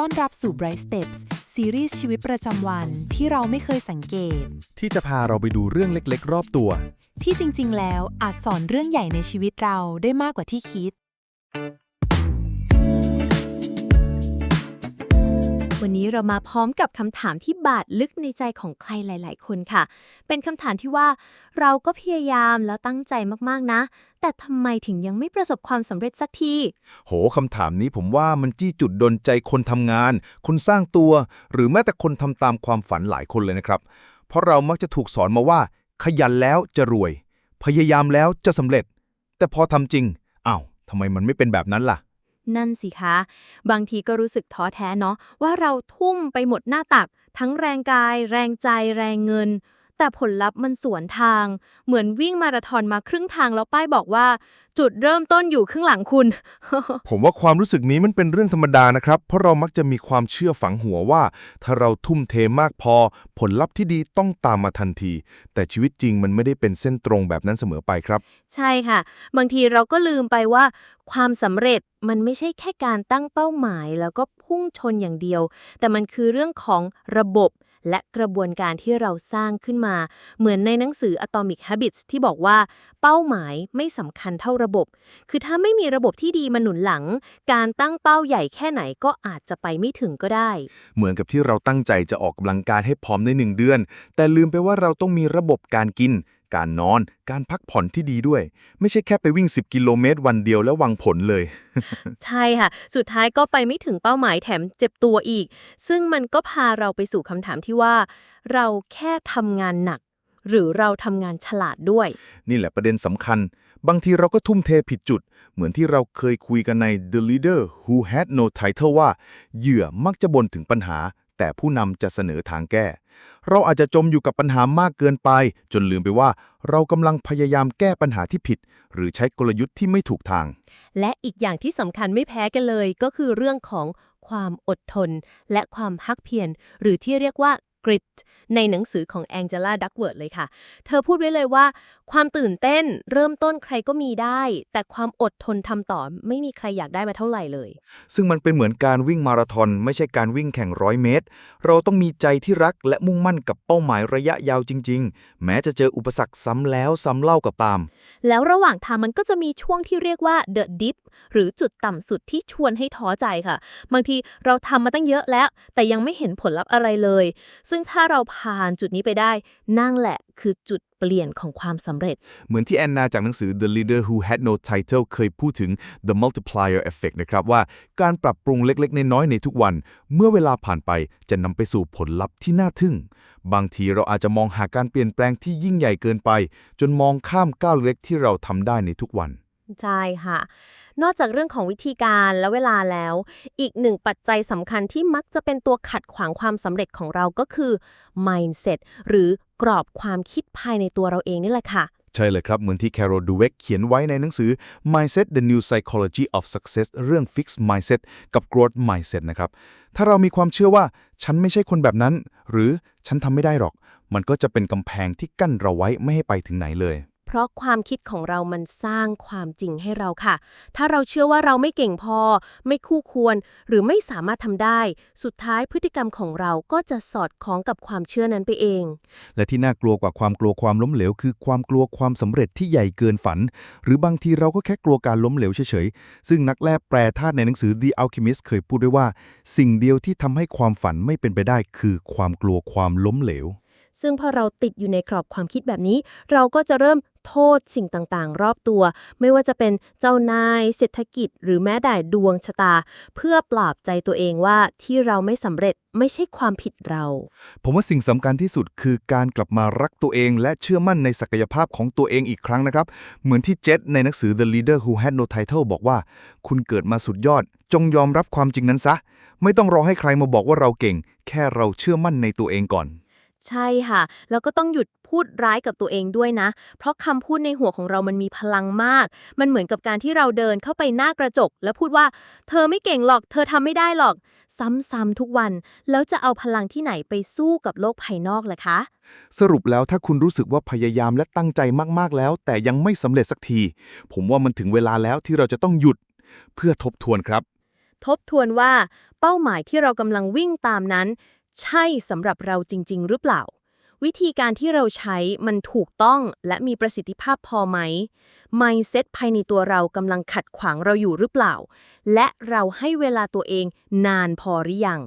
ต้อนรับสู่ Bright Steps ซีรีส์ชีวิตประจำวันที่เราไม่เคยสังเกต ที่จะพาเราไปดูเรื่องเล็กๆ รอบตัว ที่จริงๆ แล้วอาจสอนเรื่องใหญ่ในชีวิตเราได้มากกว่าที่คิด วันนี้เรามาพร้อมกับคำถามที่บาดลึกในใจของใครหลาย ๆ คนค่ะ เป็นคำถามที่ว่าเราก็พยายามแล้วตั้งใจมาก ๆ นะ แต่ทำไมถึงยังไม่ประสบความสำเร็จสักที โหคำถามนี้ผมว่ามันจี้จุดดนใจคนทำงาน คนสร้างตัว หรือแม้แต่คนทำตามความฝันหลายคนเลยนะครับ เพราะเรามักจะถูกสอนมาว่า ขยันแล้วจะรวย พยายามแล้วจะสำเร็จ แต่พอทำจริงอ้าวทำไมมันไม่เป็นแบบนั้นล่ะ นั่นสิคะ บางทีก็รู้สึกท้อแท้เนาะว่าเราทุ่มไปหมดหน้าตัก ทั้งแรงกาย แรงใจ แรงเงิน แต่ผลลัพธ์มันสวนทาง เหมือนวิ่งมาราธอนมาครึ่งทางแล้วป้ายบอกว่า จุดเริ่มต้นอยู่ข้างหลังคุณ ผมว่าความรู้สึกนี้มันเป็นเรื่องธรรมดานะครับ เพราะเรามักจะมีความเชื่อฝังหัวว่า ถ้าเราทุ่มเทมากพอ ผลลัพธ์ที่ดีต้องตามมาทันที แต่ชีวิตจริงมันไม่ได้เป็นเส้นตรงแบบนั้นเสมอไปครับ ใช่ค่ะ บางทีเราก็ลืมไปว่า ความสำเร็จมันไม่ใช่แค่การตั้งเป้าหมาย แล้วก็พุ่งชนอย่างเดียว แต่มันคือเรื่องของระบบ และกระบวนการที่เราสร้างขึ้นมา เหมือนในหนังสือ Atomic Habits ที่บอกว่า เป้าหมายไม่สำคัญเท่าระบบ คือถ้าไม่มีระบบที่ดีมาหนุนหลัง การตั้งเป้าใหญ่แค่ไหนก็อาจจะไปไม่ถึงก็ได้ เหมือนกับที่เราตั้งใจจะออกกำลังกายให้พร้อมในหนึ่งเดือน แต่ลืมไปว่าเราต้องมีระบบการกิน การนอน การพักผ่อนที่ดีด้วย ไม่ใช่แค่ไปวิ่ง 10 กิโลเมตรวันเดียวแล้วหวังผลเลย ใช่ค่ะ สุดท้ายก็ไปไม่ถึงเป้าหมายแถมเจ็บตัวอีก ซึ่งมันก็พาเราไปสู่คำถามที่ว่า เราแค่ทำงานหนัก หรือเราทำงานฉลาดด้วย นี่แหละประเด็นสำคัญ บางทีเราก็ทุ่มเทผิดจุด เหมือนที่เราเคยคุยกันใน The Leader Who Had No Title ว่าเหยื่อมักจะบ่นถึงปัญหา แต่ผู้นำจะเสนอทางแก้ เราอาจจะจมอยู่กับปัญหามากเกินไป จนลืมไปว่า เรากำลังพยายามแก้ปัญหาที่ผิด หรือใช้กลยุทธ์ที่ไม่ถูกทาง และอีกอย่างที่สำคัญไม่แพ้กันเลย ก็คือเรื่องของความอดทน และความฮักเพียรหรือที่เรียกว่า grit ในหนังสือของแองเจล่าดักเวิร์ดเลยค่ะ เธอพูดไว้เลยว่า ความตื่นเต้นเริ่มต้นใครก็มีได้ แต่ความอดทนทำต่อไม่มีใครอยากได้มาเท่าไหร่เลย ซึ่งมันเป็นเหมือนการวิ่งมาราธอนไม่ใช่การวิ่งแข่งร้อยเมตร เราต้องมีใจที่รักและมุ่งมั่นกับเป้าหมายระยะยาวจริง ๆ แม้จะเจออุปสรรคซ้ำแล้วซ้ำเล่ากับตาม แล้วระหว่างทางมันก็จะมีช่วงที่เรียกว่า the dip หรือจุดต่ำสุดที่ชวนให้ท้อใจค่ะ บางทีเราทำมาตั้งเยอะแล้ว แต่ยังไม่เห็นผลลัพธ์อะไรเลยซึ่งถ้าเราผ่านจุดนี้ไปได้ นั่นแหละคือจุดเปลี่ยนของความสำเร็จ เหมือนที่แอนนาจากหนังสือ The Leader Who Had No Title เคยพูดถึง The Multiplier Effect นะครับว่าการปรับปรุงเล็กๆ น้อยๆ ในทุกวัน เมื่อเวลาผ่านไปจะนำไปสู่ผลลัพธ์ที่น่าทึ่ง บางทีเราอาจจะมองหาการเปลี่ยนแปลงที่ยิ่งใหญ่เกินไป จนมองข้ามก้าวเล็กที่เราทำได้ในทุกวัน ใช่ค่ะ นอกจากเรื่องของวิธีการและเวลาแล้ว อีกหนึ่งปัจจัยสำคัญที่มักจะเป็นตัวขัดขวางความสำเร็จของเราก็คือ mindset หรือกรอบความคิดภายในตัวเราเองนี่แหละค่ะ ใช่เลยครับ เหมือนที่ Carol Dweck เขียนไว้ในหนังสือ Mindset the New Psychology of Success เรื่อง Fixed Mindset กับ Growth Mindset นะครับ ถ้าเรามีความเชื่อว่า ฉันไม่ใช่คนแบบนั้น หรือฉันทำไม่ได้หรอก มันก็จะเป็นกำแพงที่กั้นเราไว้ไม่ให้ไปถึงไหนเลย เพราะความคิดของเรามันสร้างความจริงให้เราค่ะ ถ้าเราเชื่อว่าเราไม่เก่งพอ ไม่คู่ควร หรือไม่สามารถทำได้ สุดท้ายพฤติกรรมของเราก็จะสอดคล้องกับความเชื่อนั้นไปเอง และที่น่ากลัวกว่าความกลัวความล้มเหลว คือความกลัวความสำเร็จที่ใหญ่เกินฝัน หรือบางทีเราก็แค่กลัวการล้มเหลวเฉยๆ ซึ่งนักแลแปลธาตุในหนังสือ The Alchemist เคยพูดไว้ว่า สิ่งเดียวที่ทำให้ความฝันไม่เป็นไปได้ คือความกลัวความล้มเหลว ซึ่งพอเราติดอยู่ในกรอบความคิดแบบนี้ เราก็จะเริ่มโทษสิ่งต่างๆ รอบตัว ไม่ว่าจะเป็นเจ้านาย เศรษฐกิจ หรือแม้แต่ดวงชะตา เพื่อปลอบใจตัวเองว่าที่เราไม่สำเร็จไม่ใช่ความผิดเรา ผมว่าสิ่งสำคัญที่สุดคือการกลับมารักตัวเอง และเชื่อมั่นในศักยภาพของตัวเองอีกครั้งนะครับ เหมือนที่เจษในหนังสือ The Leader Who Had No Title บอกว่า คุณเกิดมาสุดยอด จงยอมรับความจริงนั้นซะ ไม่ต้องรอให้ใครมาบอกว่าเราเก่ง แค่เราเชื่อมั่นในตัวเองก่อน ใช่ค่ะ แล้วก็ต้องหยุดพูดร้ายกับตัวเองด้วยนะ เพราะคำพูดในหัวของเรามันมีพลังมาก มันเหมือนกับการที่เราเดินเข้าไปหน้ากระจก แล้วพูดว่า เธอไม่เก่งหรอก เธอทำไม่ได้หรอก ซ้ำๆทุกวัน แล้วจะเอาพลังที่ไหนไปสู้กับโลกภายนอกล่ะคะ สรุปแล้วถ้าคุณรู้สึกว่าพยายามและตั้งใจมากๆแล้ว แต่ยังไม่สำเร็จสักที ผมว่ามันถึงเวลาแล้วที่เราจะต้องหยุด เพื่อทบทวนครับ ทบทวนว่า เป้าหมายที่เรากำลังวิ่งตามนั้น ใช่สำหรับเราจริง ๆ หรือเปล่า วิธีการที่เราใช้มันถูกต้องและมีประสิทธิภาพพอไหม mindset ภายในตัวเรากำลังขัดขวางเราอยู่หรือเปล่า และเราให้เวลาตัวเองนานพอหรือยัง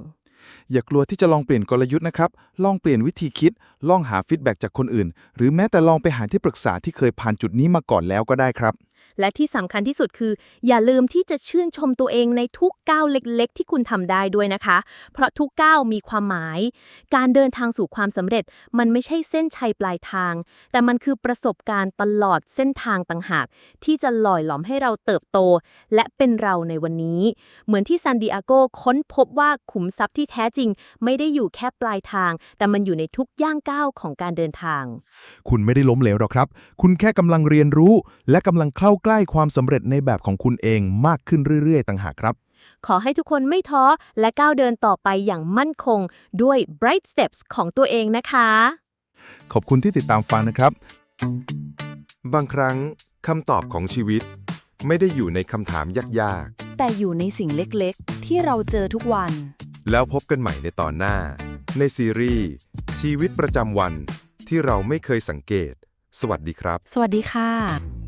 อย่ากลัวที่จะลองเปลี่ยนกลยุทธ์นะครับ ลองเปลี่ยนวิธีคิด ลองหาฟีดแบ็กจากคนอื่น หรือแม้แต่ลองไปหาที่ปรึกษาที่เคยผ่านจุดนี้มาก่อนแล้วก็ได้ครับ และที่สำคัญที่สุดคือ อย่าลืมที่จะชื่นชมตัวเองในทุกก้าวเล็กๆ ที่คุณทำได้ด้วยนะคะ เพราะทุกก้าวมีความหมาย การเดินทางสู่ความสำเร็จมันไม่ใช่เส้นชัยปลายทาง แต่มันคือประสบการณ์ตลอดเส้นทางต่างหาก ที่จะหล่อยหลอมให้เราเติบโต และเป็นเราในวันนี้ เหมือนที่ซานดิอาโกค้นพบว่าขุมทรัพย์ที่แท้จริง ไม่ได้อยู่แค่ปลายทาง แต่มันอยู่ในทุกย่างก้าวของการเดินทาง คุณไม่ได้ล้มเหลวหรอกครับ คุณแค่กำลังเรียนรู้ และกำลังเข้าใกล้ความสำเร็จในแบบของคุณเองมากขึ้นเรื่อย ๆ ต่างหากครับ ขอให้ทุกคนไม่ท้อและก้าวเดินต่อไปอย่างมั่นคงด้วย Bright Steps ของตัวเองนะคะ ขอบคุณที่ติดตามฟังนะครับ บางครั้งคำตอบของชีวิต ไม่ได้อยู่ในคำถามยากแต่อยู่ในสิ่งเล็กๆ ที่เราเจอทุกวัน ๆ แล้วพบกันใหม่ในตอนหน้า ในซีรีส์ชีวิตประจำวันที่เราไม่เคยสังเกต สวัสดีครับ สวัสดีค่ะ